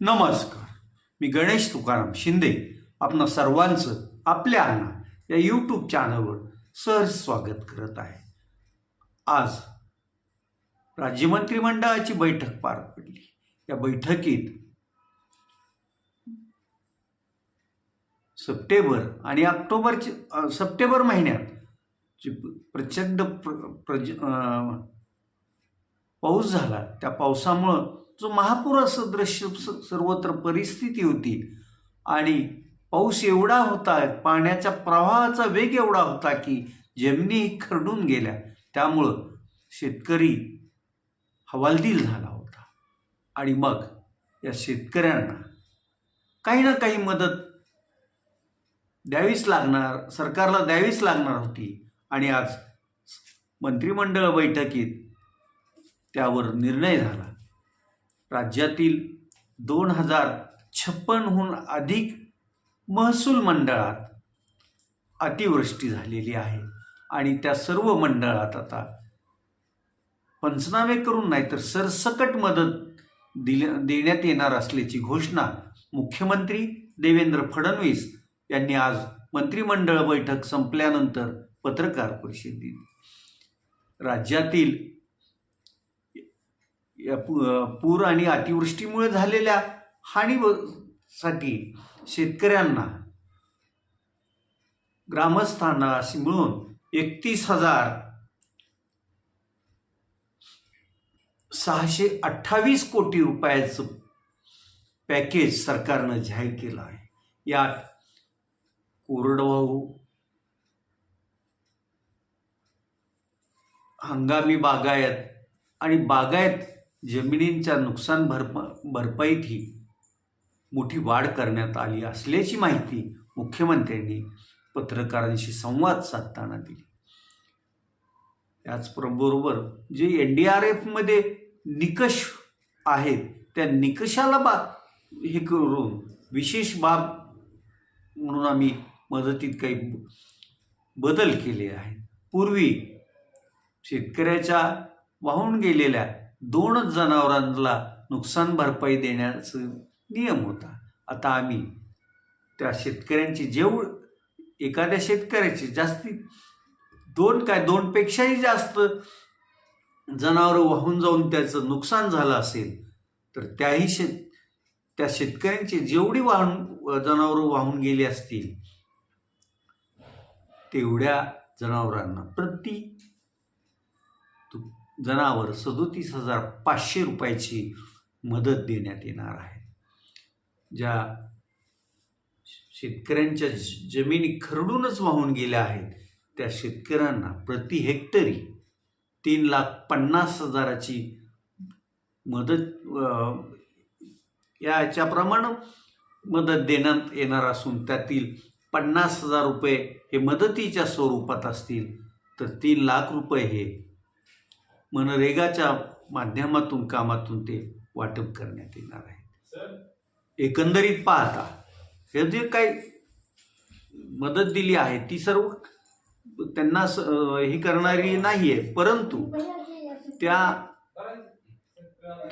नमस्कार. मी गणेश तुकाराम शिंदे. आपणा सर्वांचं आपल्या अण्णा या यूट्यूब चॅनलवर सहज स्वागत करत आहे. आज राज्य मंत्रिमंडळाची बैठक पार पडली. या बैठकीत सप्टेंबर आणि ऑक्टोबरचे सप्टेंबर महिन्यात जी प्रचंड प्र प्रज पाऊस झाला त्या पावसामुळं जो महापूर सदृश्य स- सर्वत्र परिस्थिती होती. आणि पाऊस एवढा होता पाण्याच्या प्रवाहाचा वेग एवढा होता की जमिनी खरडून गेल्या. त्यामुळं शेतकरी हवालदिल झाला होता. आणि मग या शेतकऱ्यांना काही ना काही मदत द्यावीच लागणार सरकारला द्यावीच लागणार होती. आणि आज मंत्रिमंडळ बैठकीत त्यावर निर्णय झाला. राज्यातील दोन हजार छप्पनहून अधिक महसूल मंडळात अतिवृष्टी झालेली आहे. आणि त्या सर्व मंडळात आता पंचनामे करून नाही तर सरसकट मदत दिल्या देण्यात येणार असल्याची घोषणा मुख्यमंत्री देवेंद्र फडणवीस यांनी आज मंत्रिमंडळ बैठक संपल्यानंतर पत्रकार परिषदेत राज्यातील पूर आणि अतिवृष्टीमुळे झालेल्या हानीसाठी शेतकऱ्यांना ग्रामस्थांना अशी मिळून एकतीस हजार सहाशे अठ्ठावीस कोटी रुपयाचं पॅकेज सरकारनं जाहीर केलं आहे. यात कोरडवाहू हंगामी बागायत आणि बागायत जमिनींच्या नुकसान भरप भरपाईतही मोठी वाढ करण्यात आली असल्याची माहिती मुख्यमंत्र्यांनी पत्रकारांशी संवाद साधताना दिली. याचबरोबर जे एन डी आर एफमध्ये निकष आहेत त्या निकषाला बा हे करून विशेष बाब म्हणून आम्ही मदतीत काही बदल केले आहेत. पूर्वी शेतकऱ्याच्या वाहून गेलेल्या दोनच जनावरांना नुकसान भरपाई देण्याचा नियम होता. आता आम्ही त्या शेतकऱ्यांची जेवढ एखाद्या शेतकऱ्याची जास्तीत दोन काय दोनपेक्षाही जास्त जनावरं वाहून जाऊन त्याचं नुकसान झालं असेल तर त्याही शेत त्या शेतकऱ्यांची जेवढी वाहून जनावरं वाहून गेली असतील तेवढ्या जनावरांना प्रति जनावर सदोतीस हजार पाचशे रुपयाची मदत देण्यात येणार आहे. ज्या शेतकऱ्यांच्या ज- जमिनी खरडूनच वाहून गेल्या आहेत त्या शेतकऱ्यांना प्रति हेक्टरी तीन लाख पन्नास हजाराची मदत याच्याप्रमाणं याच्याप्रमाणे मदत देण्यात येणार असून त्यातील पन्नास हजार रुपये हे मदतीच्या स्वरूपात असतील तर तीन लाख रुपये हे मनरेगाच्या माध्यमातून कामातून ते वाटप करण्यात येणार आहे. एकंदरीत पाहता हे जे काही मदत दिली आहे ती सर्व त्यांना हे करणारी नाही आहे परंतु त्या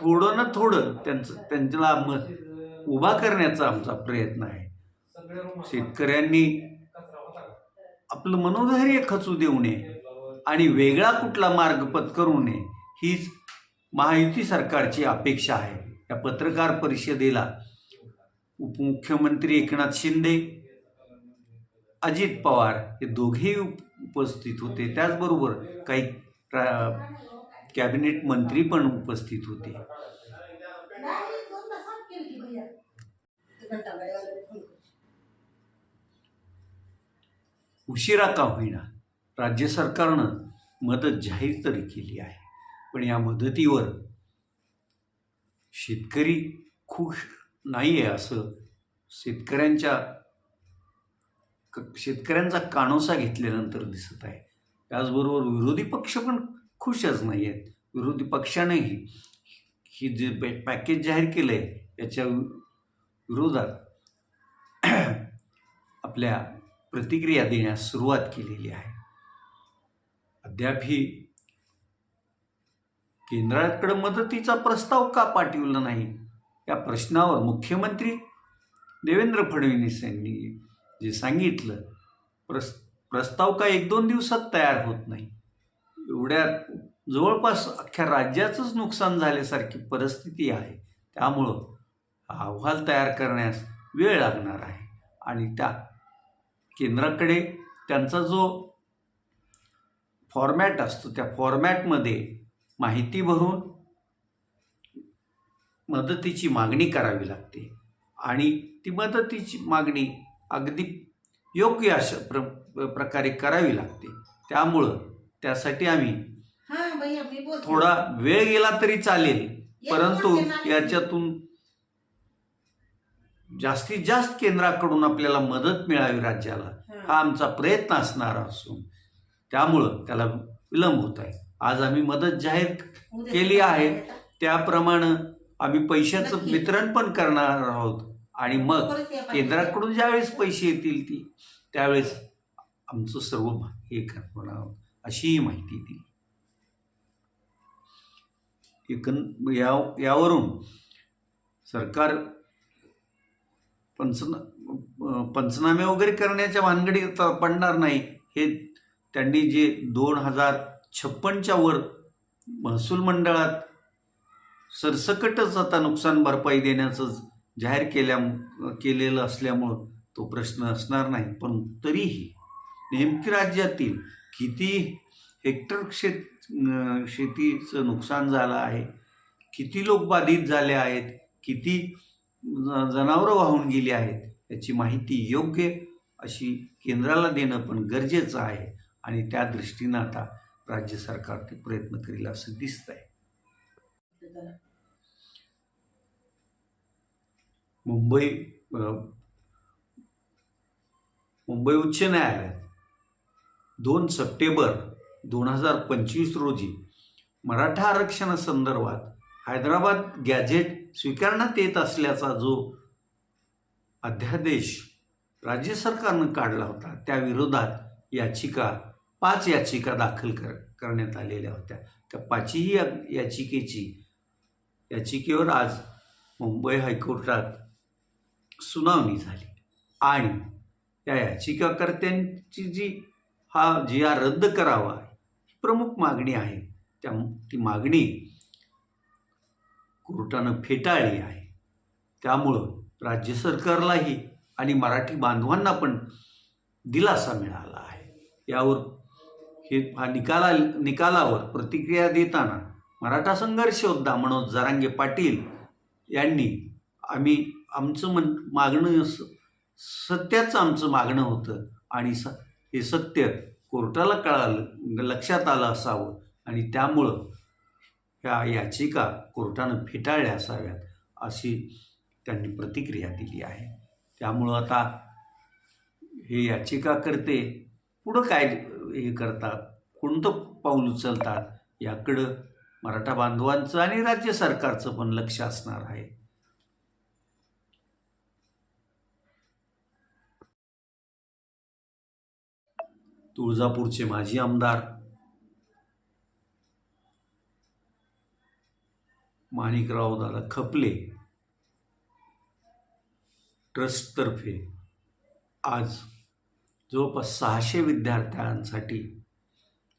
थोडं ना थोडं त्यांचं त्यांच्याला म उभा करण्याचा आमचा प्रयत्न आहे. शेतकऱ्यांनी आपलं मनोधैर्य खचू देऊ नये. आणि वेगळा कुठला मार्ग पत्करू नये हीच महायुती सरकारची अपेक्षा आहे. या पत्रकार परिषदेला उपमुख्यमंत्री एकनाथ शिंदे अजित पवार हे दोघेही उपस्थित होते. त्याचबरोबर काही कॅबिनेट मंत्री पण उपस्थित होते. उशिरा का होईना? राज्य सरकारनं मदत जाहीर तरी केली आहे. पण या मदतीवर शेतकरी खुश नाही आहे असं शेतकऱ्यांच्या शेतकऱ्यांचा कानोसा घेतल्यानंतर दिसत आहे. त्याचबरोबर विरोधी पक्ष पण खुशच नाही आहेत विरोधी पक्षानेही ही जे पॅ- पॅकेज जाहीर केलं आहे याच्या विरोधात आपल्या प्रतिक्रिया देण्यास सुरुवात केलेली आहे. अद्यापही केंद्राकडे मदतीचा प्रस्ताव का पाठविला नाही? या प्रश्नावर मुख्यमंत्री देवेंद्र फडणवीस यांनी जे सांगितलं प्रस प्रस्ताव का एक दोन दिवसात तयार होत नाही? एवढ्या जवळपास अख्ख्या राज्याचंच नुकसान झाल्यासारखी परिस्थिती आहे. त्यामुळं हा अहवाल तयार करण्यास वेळ लागणार आहे. आणि त्या केंद्राकडे त्यांचा जो फॉर्मॅट असतो. त्या फॉर्मॅटमध्ये माहिती भरून मदतीची मागणी करावी लागते. आणि ती मदतीची मागणी अगदी योग्य अशा प्र प्रकारे करावी लागते. त्यामुळं त्यासाठी आम्ही थोडा वेळ गेला तरी चालेल. परंतु. याच्यातून जास्तीत जास्त केंद्राकडून आपल्याला मदत मिळावी राज्याला. हा. हा. आमचा प्रयत्न असणार असून. त्यामुळं त्याला विलंब होत आहे आज आम्ही मदत जाहीर उद्या केली आहे. त्याप्रमाणे आम्ही पैशाचं. वितरण पण करणार आहोत आणि मग. केंद्राकडून ज्यावेळेस पैसे येतील ती त्यावेळेस आमचं सर्व हे करणार आहोत अशीही माहिती दिली एकन या यावरून सरकार पंचना पंचनामे वगैरे करण्याच्या भानगडीत पडणार नाही हे त्यांनी जे दोन हजार छप्पनच्या वर महसूल मंडळात सरसकटच आता नुकसान भरपाई देण्याचं जाहीर केल्या केलेलं असल्यामुळं तो प्रश्न असणार नाही. पण तरीही नेमकी राज्यातील किती हेक्टर शेत शेतीचं नुकसान झालं आहे किती लोक बाधित झाले आहेत किती ज- जनावरं वाहून गेली आहेत याची माहिती योग्य अशी केंद्राला देणं पण गरजेचं आहे. आणि त्या दृष्टीनं आता राज्य सरकार ते प्रयत्न करील असं दिसत आहे मुंबई मुंबई उच्च न्यायालयात दोन सप्टेंबर दोन हजार पंचवीस रोजी मराठा आरक्षणासंदर्भात हैदराबाद गॅझेट स्वीकारण्यात येत असल्याचा जो अध्यादेश राज्य सरकारनं काढला होता त्या विरोधात याचिका पाच याचिका दाखल कर करण्यात आलेल्या होत्या. त्या पाचही या- याचिकेची याचिकेवर आज मुंबई हायकोर्टात सुनावणी झाली. आणि या याचिकाकर्त्यांची जी हा जी आर रद्द करावा ही प्रमुख मागणी आहे. त्या ती मागणी कोर्टानं फेटाळली आहे. त्यामुळं राज्य सरकारलाही आणि मराठी बांधवांना पण दिलासा मिळाला आहे. यावर हे हा निकाला निकालावर प्रतिक्रिया देताना मराठा संघर्ष योद्धा मनोज जरांगे पाटील यांनी आम्ही आमचं मन मागणं सत्याचं आमचं मागणं होतं आणि स हे सत्य कोर्टाला कळालं लक्षात आलं असावं आणि त्यामुळं ह्या याचिका कोर्टानं फेटाळल्या असाव्यात अशी त्यांनी प्रतिक्रिया दिली आहे. त्यामुळं आता हे याचिकाकर्ते पुढं काय हे करतात? कोणतं पाऊल उचलतात? याकडं मराठा बांधवांचं आणि राज्य सरकारचं पण लक्ष असणार आहे. तुळजापूरचे माजी आमदार माणिकराव दादा खपले ट्रस्टतर्फे आज जवळपास सहाशे विद्यार्थ्यांसाठी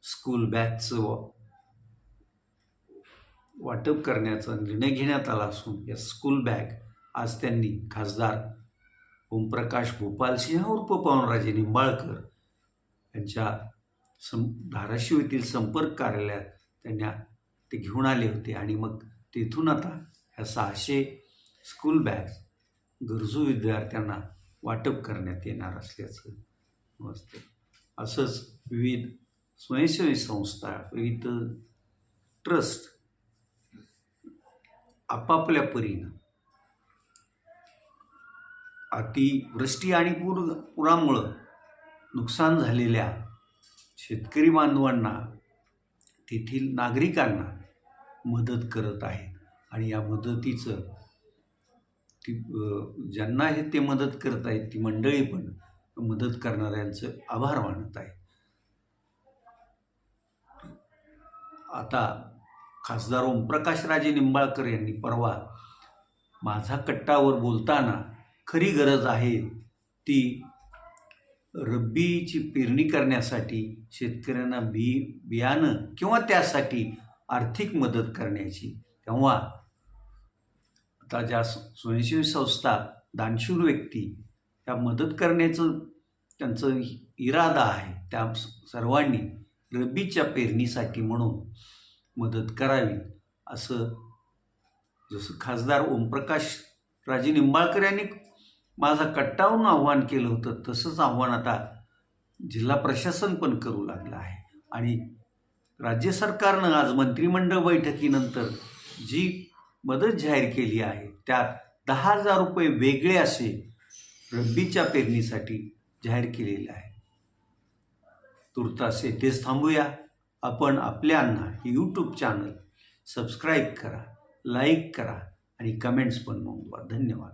स्कूल बॅगचं वाटप करण्याचा निर्णय घेण्यात आला असून या स्कूल बॅग आज त्यांनी खासदार ओमप्रकाश भोपालसिंह उर्फ पवनराजे निंबाळकर यांच्या सं धाराशिव येथील संपर्क कार्यालयात त्यांना ते घेऊन आले होते. आणि मग तेथून आता ह्या सहाशे स्कूल बॅग्स गरजू विद्यार्थ्यांना वाटप करण्यात येणार असल्याचं असते. असंच विविध स्वयंसेवी संस्था विविध ट्रस्ट आपापल्या परीनं अतिवृष्टी आणि पूर पुरामुळं नुकसान झालेल्या शेतकरी बांधवांना तेथील नागरिकांना मदत करत आहेत. आणि या मदतीचं ती ज्यांना हे ते मदत करत आहेत ती मंडळी पण मदत करणाऱ्यांचं आभार मानत आहे. आता खासदार ओमप्रकाश राजे निंबाळकर यांनी परवा माझा कट्टावर बोलताना खरी गरज आहे ती रब्बीची पेरणी करण्यासाठी शेतकऱ्यांना बी बियाणं किंवा त्यासाठी आर्थिक मदत करण्याची. तेव्हा आता ज्या स्वयंसेवी संस्था दानशूर व्यक्ती त्या मदत करण्याचं त्यांचं इरादा आहे. त्या सर्वांनी रब्बीच्या पेरणीसाठी म्हणून मदत करावी असं जसं खासदार ओमप्रकाश राजे निंबाळकर यांनी माझा कट्टावून आव्हान केलं होतं तसंच आव्हान आता जिल्हा प्रशासन पण करू लागलं आहे. आणि राज्य सरकारनं आज मंत्रिमंडळ बैठकीनंतर जी मदत जाहीर केली आहे त्यात दहा हजार रुपये वेगळे असे रब्बीच्या पेरणीसाठी जाहीर केलेलं आहे. तुर्तास येथेच थांबूया. आपण आपल्यांना हे यूट्यूब चॅनल सबस्क्राईब करा लाईक करा आणि कमेंट्स पण नोंदवा. धन्यवाद.